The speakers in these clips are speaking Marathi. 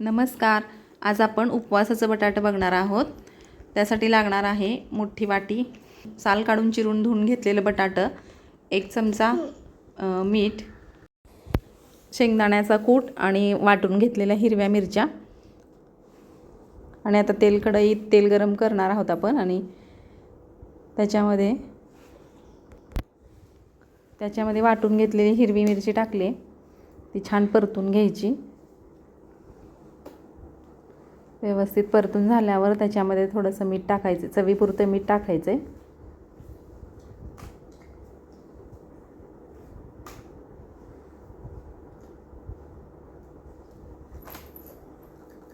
नमस्कार. आज आपण उपवासाचं बटाटं बघणार आहोत. त्यासाठी लागणार आहे मोठी वाटी. साल काढून चिरून धुवून घेतलेलं बटाटं. एक चमचा मीठ शेंगदाण्याचा कूट आणि वाटून घेतलेल्या हिरव्या मिरच्या. आणि आता तेल कढईत तेल गरम करणार आहोत आपण आणि त्याच्यामध्ये त्याच्यामध्ये वाटून घेतलेली हिरवी मिरची टाकली. ती छान परतून घ्यायची. व्यवस्थित परतून झाल्यावर त्याच्यामध्ये थोडंसं मीठ टाकायचं चवीपुरतं मीठ टाकायचं आहे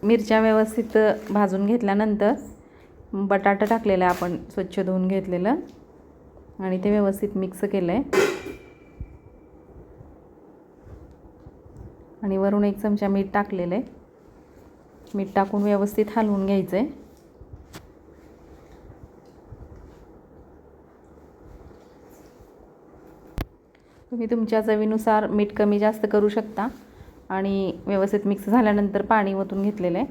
मिरच्या व्यवस्थित भाजून घेतल्यानंतर बटाटा टाकलेला आहे आपण स्वच्छ धुवून घेतलेलं. आणि ते व्यवस्थित मिक्स केलं आहे आणि वरून एक चमचा मीठ टाकलेलं आहे. मीठ टाकून व्यवस्थित हलवून घ्यायचं आहे तुम्ही तुमच्या चवीनुसार मीठ कमी जास्त करू शकता. आणि व्यवस्थित मिक्स झाल्यानंतर पाणी ओतून घेतलेलं आहे.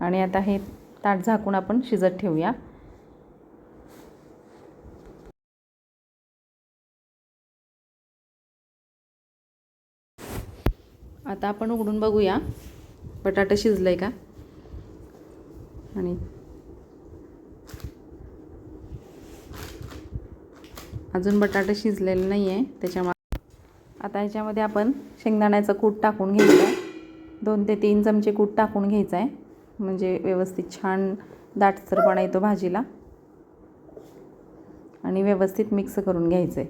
आणि आता हे ताट झाकून आपण शिजत ठेवूया. आता आपण उघडून बघूया. बटाटा शिजलं आहे का? आणि अजून बटाटा शिजलेलं नाही आहे त्याच्यामुळे आता ह्याच्यामध्ये आपण शेंगदाण्याचं कूट टाकून घ्यायचं आहे दोन ते तीन चमचे कूट टाकून घ्यायचं आहे म्हणजे व्यवस्थित छान दाटसरपणा येतो भाजीला. आणि व्यवस्थित मिक्स करून घ्यायचं आहे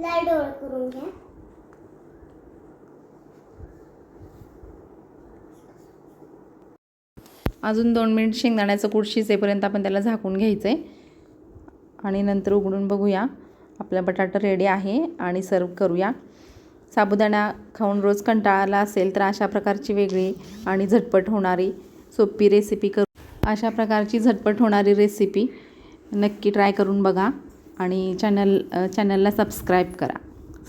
लाइट डोळे करून घ्या. अजून दोन मिनिट शेंगदाण्याचं कूट शिजेपर्यंत आपण त्याला झाकून घ्यायचं आहे आणि नंतर उघडून बघूया. आपला बटाटा रेडी आहे आणि सर्व करूया. साबुदाणा खाऊन रोज कंटाळा आला असेल तर अशा प्रकारची वेगळी आणि झटपट होणारी सोपी रेसिपी करू. अशा प्रकारची झटपट होणारी रेसिपी नक्की ट्राय करून बघा. आणि चॅनल चॅनलला सबस्क्राईब करा.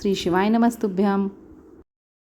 श्री शिवाय नमस्तुभ्यम.